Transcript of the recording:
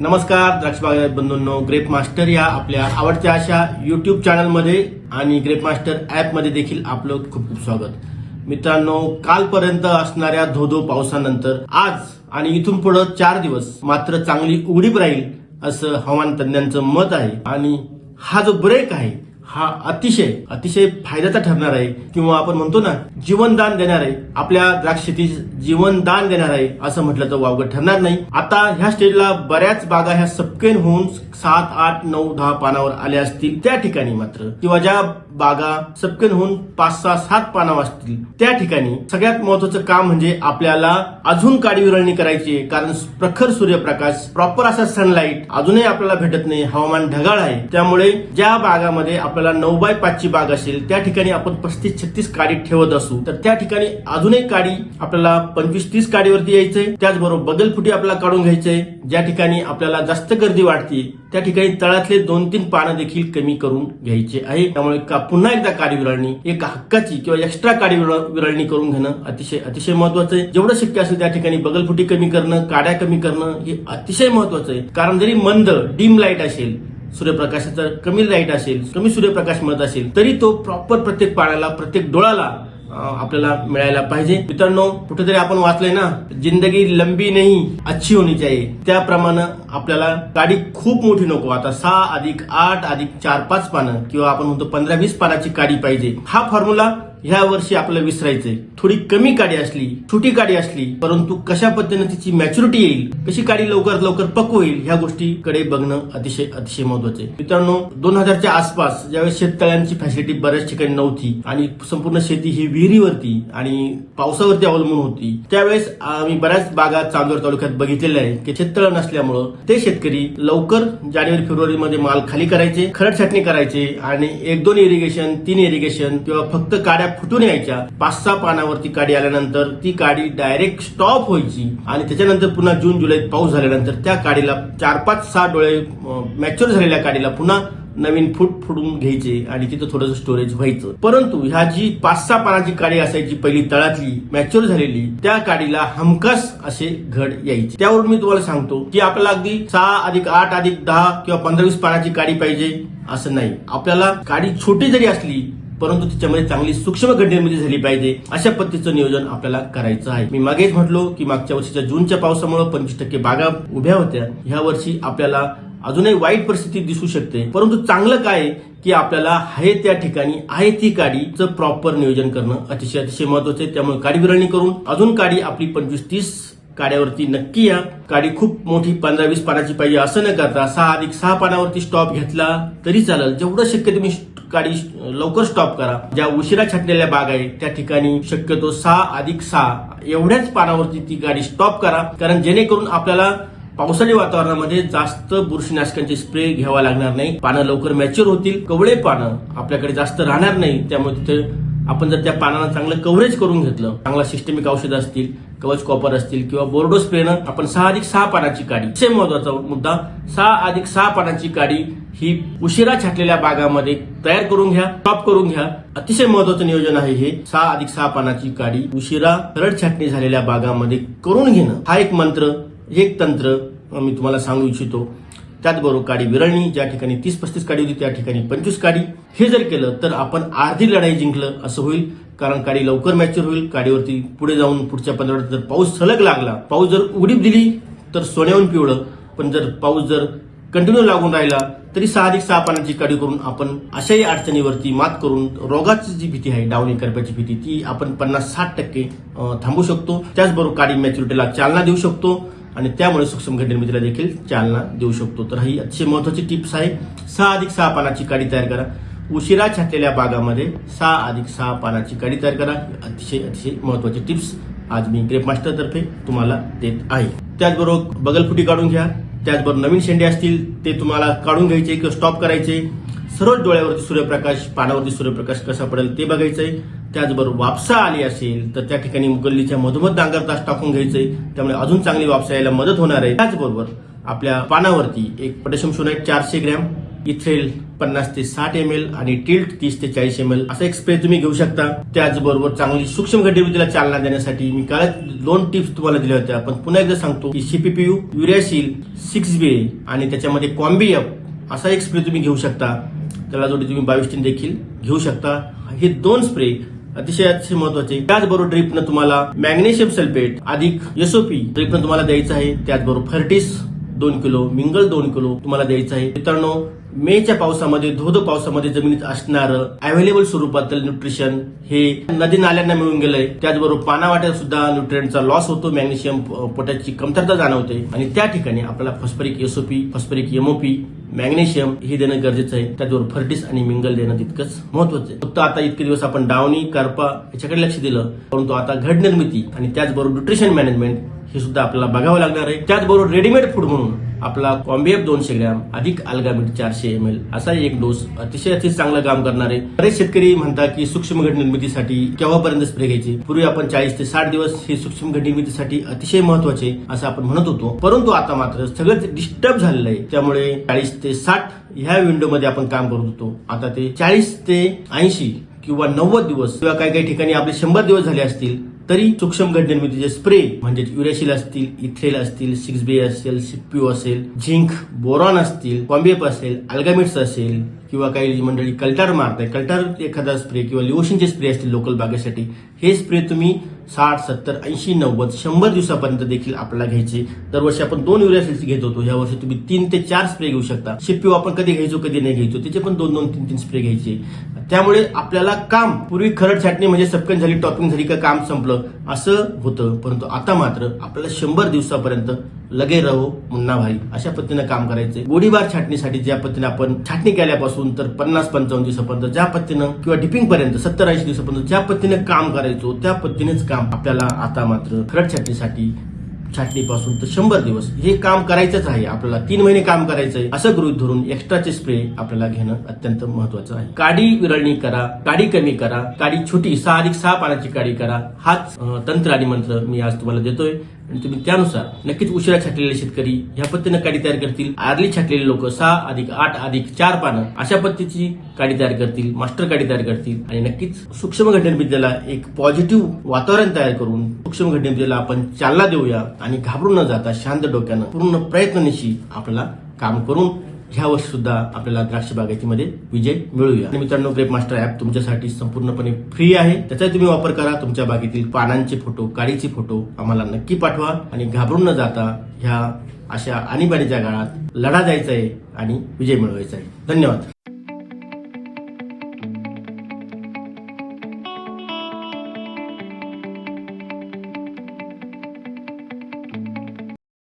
नमस्कार द्राक्ष बंधूंनो grep master या आपल्या आवडत्या अशा युट्यूब चॅनलमध्ये आणि ग्रेप मास्टर ॲपमध्ये देखील आपलं खूप खूप स्वागत. मित्रांनो कालपर्यंत असणाऱ्या धोधो पावसानंतर आज आणि इथून पुढं चार दिवस मात्र चांगली उघडीप राहील असं हवामान तज्ज्ञांचं मत आहे. आणि हा जो ब्रेक आहे हा अतिशय अतिशय फायद्याचा ठरणार आहे. किंवा आपण म्हणतो ना जीवनदान देणार आहे. आपल्या द्राक्ष शेतीस जीवनदान देणार आहे असं म्हटलं तर वावगं ठरणार नाही. आता ह्या स्टेजला बऱ्याच बागा ह्या सपकेन होऊन सात आठ नऊ दहा पानावर आल्या असतील त्या ठिकाणी मात्र. किंवा ज्या बागा सपकेन होऊन पाच सहा सात पानावर असतील त्या ठिकाणी. सगळ्यात महत्वाचं काम म्हणजे आपल्याला अजून काडी विरळणी करायची आहे. कारण प्रखर सूर्यप्रकाश प्रॉपर असा सनलाईट अजूनही आपल्याला भेटत नाही. हवामान ढगाळ आहे. त्यामुळे ज्या बागामध्ये आपल्याला नऊ बाय पाचची बाग असेल त्या ठिकाणी आपण पस्तीस छत्तीस काडी ठेवत असू तर त्या ठिकाणी अजूनही काडी आपल्याला पंचवीस तीस काडीवरती यायचंय. त्याचबरोबर बगलफुटी आपल्याला काढून घ्यायचंय. ज्या ठिकाणी आपल्याला जास्त गर्दी वाढते त्या ठिकाणी तळातले दोन तीन पानं देखील कमी करून घ्यायचे आहे. त्यामुळे का पुन्हा एकदा काडी विरळणी एक हक्काची किंवा एक्स्ट्रा काडी विरळ- विरळणी करून घेणं अतिशय अतिशय महत्वाचं आहे. जेवढं शक्य असेल त्या ठिकाणी बगलफुटी कमी करणं काड्या कमी करणं हे अतिशय महत्वाचं आहे. कारण जरी मंद डिम लाइट असेल सूर्यप्रकाशाचा कमी लाइट असेल कमी सूर्यप्रकाश मिळत असेल तरी तो प्रॉपर प्रत्येक पाण्याला प्रत्येक डोळ्याला आपल्याला मिळायला पाहिजे. मित्रांनो कुठेतरी आपण वाचलंय ना जिंदगी लंबी नाही अच्छी होणी चाहिए. त्याप्रमाणे आपल्याला गाडी खूप मोठी नको. आता सहा अधिक आठ अधिक चार पाच पानं किंवा आपण म्हणतो पंधरा वीस पानाची काडी पाहिजे. हा फॉर्म्युला ह्या वर्षी आपल्याला विसरायचंय. थोडी कमी काडी असली छोटी काडी असली परंतु कशा पद्धतीने तिची मॅच्युरिटी येईल कशी काडी लवकरात लवकर पक्व होईल ह्या गोष्टीकडे बघणं अतिशय अतिशय महत्वाचं आहे मित्रांनो दोन हजारच्या आसपास ज्यावेळेस शेततळ्यांची फॅसिलिटी बऱ्याच ठिकाणी नव्हती आणि संपूर्ण शेती ही विहिरीवरती आणि पावसावरती अवलंबून होती त्यावेळेस आम्ही बऱ्याच बागा चांदोर तालुक्यात बघितलेल्या आहेत की शेततळ नसल्यामुळं ते शेतकरी लवकर जानेवारी फेब्रुवारी मध्ये माल खाली करायचे खरड छाटणी करायचे आणि एक दोन इरिगेशन तीन इरिगेशन किंवा फक्त काड्या फुटून यायच्या. पाच सहा पानावरती काडी आल्यानंतर ती काडी डायरेक्ट स्टॉप व्हायची आणि त्याच्यानंतर पुन्हा जून जुलैत पाऊस झाल्यानंतर त्या काडीला चार पाच सहा डोळे मॅच्युअर झालेल्या काडीला पुन्हा नवीन फूट फुडून घ्यायचे आणि तिथं थोडंसं स्टोरेज व्हायचं. परंतु ह्या जी पाच सहा पानाची काडी असायची पहिली तळातली मॅच्युअर झालेली त्या काडीला हमखास असे घड यायचे. त्यावरून मी तुम्हाला सांगतो की आपल्याला अगदी सहा अधिक आठ अधिक दहा किंवा पंधरा वीस पानाची काडी पाहिजे असं नाही. आपल्याला काडी छोटी जरी असली परंतु त्याच्यामध्ये चांगली सूक्ष्म निर्मिती झाली पाहिजे अशा पद्धतीचं नियोजन आपल्याला करायचं आहे. मी मागेच म्हटलो की मागच्या वर्षीच्या जूनच्या पावसामुळे पंचवीस टक्के बागा उभ्या होत्या. ह्या वर्षी आपल्याला अजूनही वाईट परिस्थिती दिसू शकते. परंतु चांगलं काय की आपल्याला आहे त्या ठिकाणी आहे ती काडीचं प्रॉपर नियोजन करणं अतिशय अतिशय महत्वाचं आहे. त्यामुळे काडी विरळणी करून अजून काडी आपली पंचवीस तीस काड्यावरती नक्की या. काडी खूप मोठी पंधरा वीस पानाची पाहिजे असं न करता सहा अधिक सहा पानावरती स्टॉप घेतला तरी चालेल. जेवढं शक्य तुम्ही गाडी लवकर स्टॉप करा. ज्या उशिरा छाटलेल्या बाग आहे त्या ठिकाणी शक्यतो सहा अधिक सहा एवढ्याच पानावरती ती गाडी स्टॉप करा. कारण जेणेकरून आपल्याला पावसाळी वातावरणामध्ये जास्त बुरशीनाशकांचे स्प्रे घ्यावा लागणार नाही. पानं लवकर मॅच्युअर होतील. कवळे पानं आपल्याकडे जास्त राहणार नाही. त्यामुळे तिथे आपण जर त्या पानांना चांगलं कव्हरेज करून घेतलं चांगला सिस्टमिक औषध असतील कवच कॉपर असतील किंवा बोर्डो स्प्रेनं आपण सहा अधिक सहा पानाची काडी. असे महत्त्वाचा मुद्दा सहा अधिक सहा पानाची काडी ही उशिरा छाटलेल्या बागामध्ये तयार करून घ्या टॉप करून घ्या. अतिशय महत्वाचं नियोजन आहे हे. सहा अधिक सहा पानाची काडी उशिरा रड छाटणी झालेल्या बागामध्ये करून घेणं. हा एक मंत्र एक तंत्र मी तुम्हाला सांगू इच्छितो. त्याचबरोबर काडी विरळणी ज्या ठिकाणी तीस पस्तीस काडी होती त्या ठिकाणी पंचवीस काडी. हे जर केलं तर आपण अर्धी लढाई जिंकलं असं होईल. कारण काडी लवकर मॅच्युअर होईल. काडीवरती पुढे जाऊन पुढच्या पंधरा जर पाऊस सलग लागला पाऊस जर उघडीप दिली तर सोन्याहून पिवळं. पण जर पाऊस जर कंटिन्यू लागून राहिला तरी सहा अधिक सहा पानाची काडी करून आपण अशाही अडचणीवरती मात करून रोगाची जी भीती आहे डावणी करपाची भीती ती आपण पन्नास साठ टक्के थांबू शकतो. त्याचबरोबर काडी मॅच्युरिटीला चालना देऊ शकतो. आणि त्यामुळे सूक्ष्म घट निर्मितीला देखील चालना देऊ शकतो. तर ही अतिशय महत्वाची टिप्स आहे. सहा अधिक सहा पानाची काडी तयार करा. उशिरा छाटलेल्या बागामध्ये सहा अधिक सहा पानाची काडी तयार करा. अतिशय अतिशय महत्वाची टिप्स आज मी ग्रेप मास्टरतर्फे तुम्हाला देत आहे. त्याचबरोबर बगलफुटी काढून घ्या. त्याचबरोबर नवीन शेंडे असतील ते तुम्हाला काढून घ्यायचे किंवा स्टॉप करायचे. सरळ डोळ्यावरती सूर्यप्रकाश पानावरती सूर्यप्रकाश कसा पडेल ते बघायचंय. त्याचबरोबर वापसा आली असेल तर त्या ठिकाणी गल्लीच्या मधोमध डांगर तास टाकून घ्यायचंय. त्यामुळे अजून चांगली वापसा यायला मदत होणार आहे. त्याचबरोबर आपल्या पानावरती एक पोटॅशियम सोनाईट चारशे ग्रॅम इथेल पन्नास ते साठ एम एल आणि टिल्ट तीस ते चाळीस एम एल असा एक स्प्रे तुम्ही घेऊ शकता. त्याचबरोबर चांगली सूक्ष्म घटनेला चालना देण्यासाठी मी कालच दोन टिप्स तुम्हाला दिल्या होत्या. पण पुन्हा एकदा सांगतो की सीपीपीयू युरियाशील सिक्स बी आणि त्याच्यामध्ये कॉम्बी एफ असा एक स्प्रे तुम्ही घेऊ शकता. त्याला जोडी तुम्ही बाविस्टीन देखील घेऊ शकता. हे दोन स्प्रे अतिशय अतिशय महत्त्वाचे त्याचबरोबर ड्रिपनं तुम्हाला मॅग्नेशियम सल्फेट अधिक एसओपी ड्रिपनं तुम्हाला द्यायचं आहे. त्याचबरोबर फर्टिस दोन किलो मिंगल दोन किलो तुम्हाला द्यायचं आहे. मित्रांनो मेच्या पावसामध्ये धोध पावसामध्ये जमिनीत असणारं अव्हेलेबल स्वरूपातील न्यूट्रिशन हे नदी नाल्यांना मिळून गेलंय. त्याचबरोबर पानावाट्यात सुद्धा न्यूट्रियनचा लॉस होतो. मॅग्नेशियम पोटॅशची कमतरता जाणवते. आणि त्या ठिकाणी आपल्याला phosphoric SOP phosphoric MOP magnesium हे देणं गरजेचं आहे. त्याचबरोबर फर्टिस आणि मिंगल देणं तितकंच महत्वाचं आहे. फक्त आता इतके दिवस आपण डावणी करपा याच्याकडे लक्ष दिलं परंतु आता घड निर्मिती आणि त्याचबरोबर न्यूट्रिशन मॅनेजमेंट हे सुद्धा आपल्याला बघावं लागणार आहे. त्याचबरोबर रेडीमेड फूड म्हणून आपला कॉम्बिएफ दोनशे ग्रॅम अधिक अल्गामिट चारशे एम एल असा एक डोस अतिशय अतिशय चांगलं काम करणार. आहे बरेच शेतकरी म्हणतात की सूक्ष्म घट निर्मितीसाठी केव्हापर्यंत स्प्रे घ्यायचे? पूर्वी आपण चाळीस ते साठ दिवस हे सूक्ष्म घट निर्मितीसाठी अतिशय महत्त्वाचे असं आपण म्हणत होतो. परंतु आता मात्र सगळंच डिस्टर्ब झालेलं आहे. त्यामुळे चाळीस ते साठ ह्या विंडोमध्ये आपण काम करत होतो. आता ते चाळीस ते ऐंशी किंवा नव्वद दिवस किंवा काही काही ठिकाणी आपले शंभर दिवस झाले असतील तरी सूक्ष्म घट निर्मितीचे स्प्रे म्हणजे युरेशिल असतील इथ्रेल असतील सिक्स बी असेल सिप्यू असेल झिंक बोरॉन असतील कॉम्बेप असेल अल्गामिट्स असेल किंवा काही मंडळी कल्टार मारताय कल्टार एखादा स्प्रे किंवा लिओशनचे स्प्रे असतील लोकल बागेसाठी हे स्प्रे तुम्ही साठ सत्तर ऐंशी नव्वद शंभर दिवसापर्यंत देखील आपल्याला घ्यायचे. दरवर्षी आपण दोन युरियासिल्स घेत होतो. ह्या वर्षी तुम्ही तीन ते चार स्प्रे घेऊ शकता. शिप्यू आपण कधी घ्यायचो कधी नाही घ्यायचो त्याचे पण दोन दोन तीन तीन स्प्रे घ्यायचे. त्यामुळे आपल्याला काम पूर्वी खरड छाटणी म्हणजे सपकन झाली टॉपिंग झाली का काम संपलं असं होतं परंतु आता मात्र आपल्याला शंभर दिवसापर्यंत लगे रहो मुन्ना भाई. अशा पद्धतीनं काम करायचंय. गोळीबार छाटणीसाठी ज्या पद्धतीने आपण छाटणी केल्यापासून तर पन्नास पंचावन्न दिवसापर्यंत ज्या पद्धतीनं किंवा डिपिंग पर्यंत सत्तर ऐंशी दिवसापर्यंत ज्या पद्धतीनं काम करायचो त्या पद्धतीनेच काम आपल्याला आता मात्र खरड छाटणीसाठी छाटणीपासून तर शंभर दिवस. हे काम करायचंच आहे. आपल्याला तीन महिने काम करायचंय. असं गृहित धरून एक्स्ट्राचे स्प्रे आपल्याला घेणं अत्यंत महत्वाचं आहे. काडी विरळणी करा काडी कमी करा काडी छोटी सहा अधिक सहा पानाची काडी करा. हाच तंत्र आणि मंत्र मी आज तुम्हाला देतोय. आणि तुम्ही त्यानुसार नक्कीच उशिरा छाटलेले शेतकरी ह्या पद्धतीनं काडी तयार करतील. आरली छाटलेले लोक सहा अधिक आठ अधिक चार पानं अशा पद्धतीची काडी तयार करतील मास्टर काडी तयार करतील आणि नक्कीच सूक्ष्म घटनेविद्येला एक पॉझिटिव्ह वातावरण तयार करून सूक्ष्म घटनेविद्येला आपण चालना देऊया आणि घाबरून न जाता शांत डोक्यानं पूर्ण प्रयत्ननिशी आपल्याला काम करून ह्या सुद्धा आपल्याला द्राक्ष बागायतीमध्ये विजय मिळूया. आणि मित्रांनो ग्रेप मास्टर ऍप तुमच्यासाठी संपूर्णपणे फ्री आहे. त्याचा तुम्ही वापर करा. तुमच्या बागेतील पानांचे फोटो काडीचे फोटो आम्हाला नक्की पाठवा. आणि घाबरून न जाता ह्या अशा आणीबाणीच्या काळात लढा द्यायचा आहे आणि विजय मिळवायचा आहे धन्यवाद.